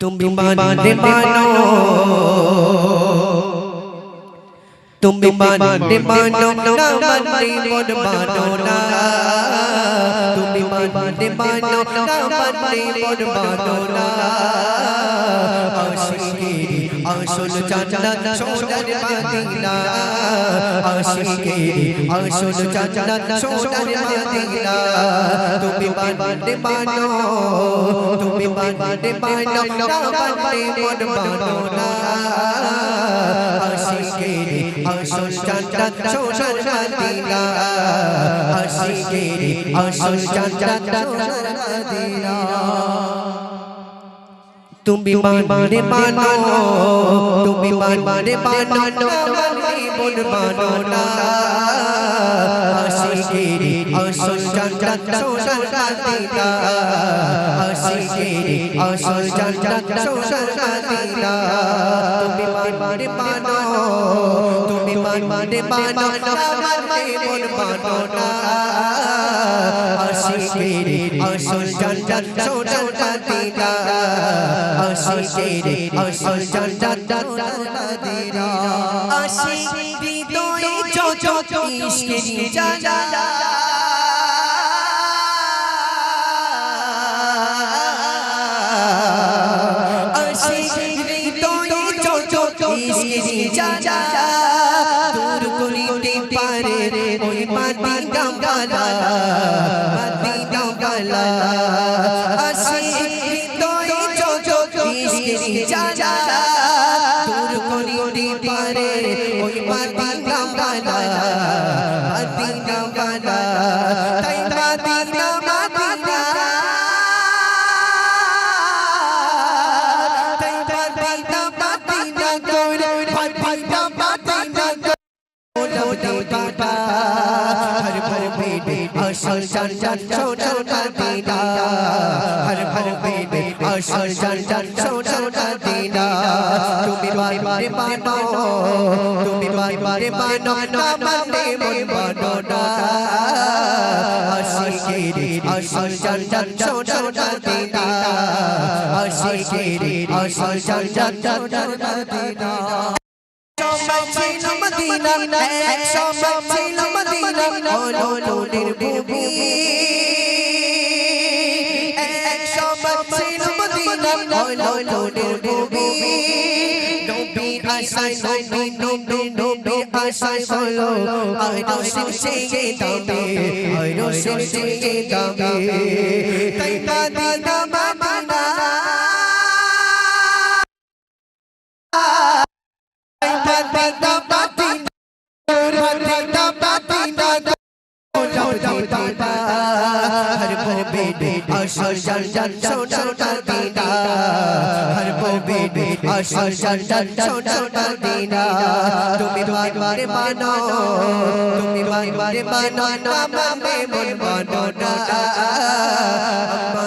তুমি মানে মানো তুমি মানে মানো না মানে মন মানো না মানে মানো না মানে মন মানো না আশিকি আসল জান্নাত সোনার মদিনা আশিকি আসল জান্নাত সোনার মদিনা তুমি মানে মানো তুমি মানে মানো না মানে মন না। আশিকি জান্নাত সোনার মদিনা আশিকি আসল জান্নাত সোনার মদিনা তুমি মানে মানো তুমি মানো মানে মন মানো না আশিকি আসল জান্নাত সোনার মদিনা আশিকি আসল জান্নাত সোনার মদিনা তুমি মানো তুমি মানে মানো মানে মন না। আশিকি আসল জান্নাত সোনার মদিনা। আশিকি আসল জান্নাত সোনার মদিনা। আশিক হৃদয়ে যত ইশকের জানা আশিক হৃদয়ে যত ইশকের জানা গালা মদিনা গালা। আসি তোই চো চো ইশকে জালা দূর করি দি পারে ওই মদিনা গালা মদিনা গালা। তাই মদিনা মদিনা তাই মদিনা মদিনা করে মদিনা মদিনা করে ওলা ওলা বাবা আশার জান সোনার মদিনা হর মুমিনে আশার জান জান সোনার মদিনা তুমি বারে মানো তুমি বারে মানো না মানে মন মানো না আশিকিরে আশার জান জান সোনার মদিনা আশিকিরে আশার জান জান সোনার মদিনা সময় ছিল মদিনা এক সময় ছিল মদিনা হলো নূরের ভূমি। এক সময় ছিল মদিনা হলো নূরের ভূমি। নবী আশায়, নবী নবী নবী আশায় হলো আর রসিক চেয়ে দামে। মদিনা हर তুমি বারে মানো তুমি বারে মানো না মানে মন মানো না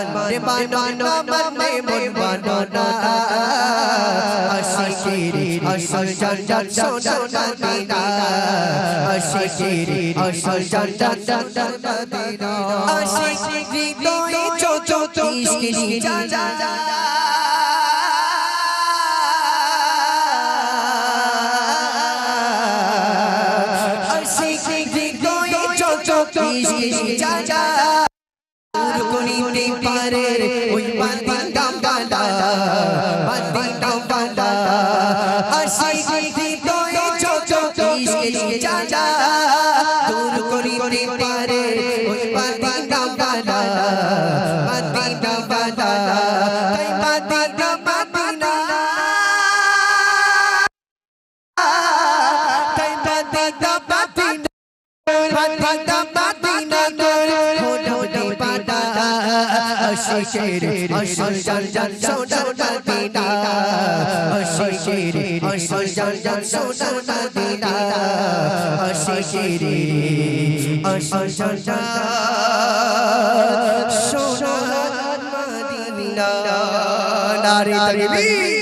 মানে মানো না মানে মন মানো না আসল জান জান সোনার মদিনা আশিকি আসল জান জান জান মদিনা আশিকি হৃদয়ে চোচ ইশকি জানা আশিকি হৃদয়ে চোচ ইশকি জানা দূর করিতে পারে আশিকি হৃদয়ে চোচ ইশকি জানা। দূর করিতে পারে ওই মাদিনা গালা মাদিনা গালা তাই মাদিনা মাদিনা তাই মাদিনা মাদিনা মাদিনা আশিকের আসল জান সোনার মদিনা আশিকের আসল জান সোনার মদিনা আশিকের আসল জান জান সোনার মদিনা নারী তকবীর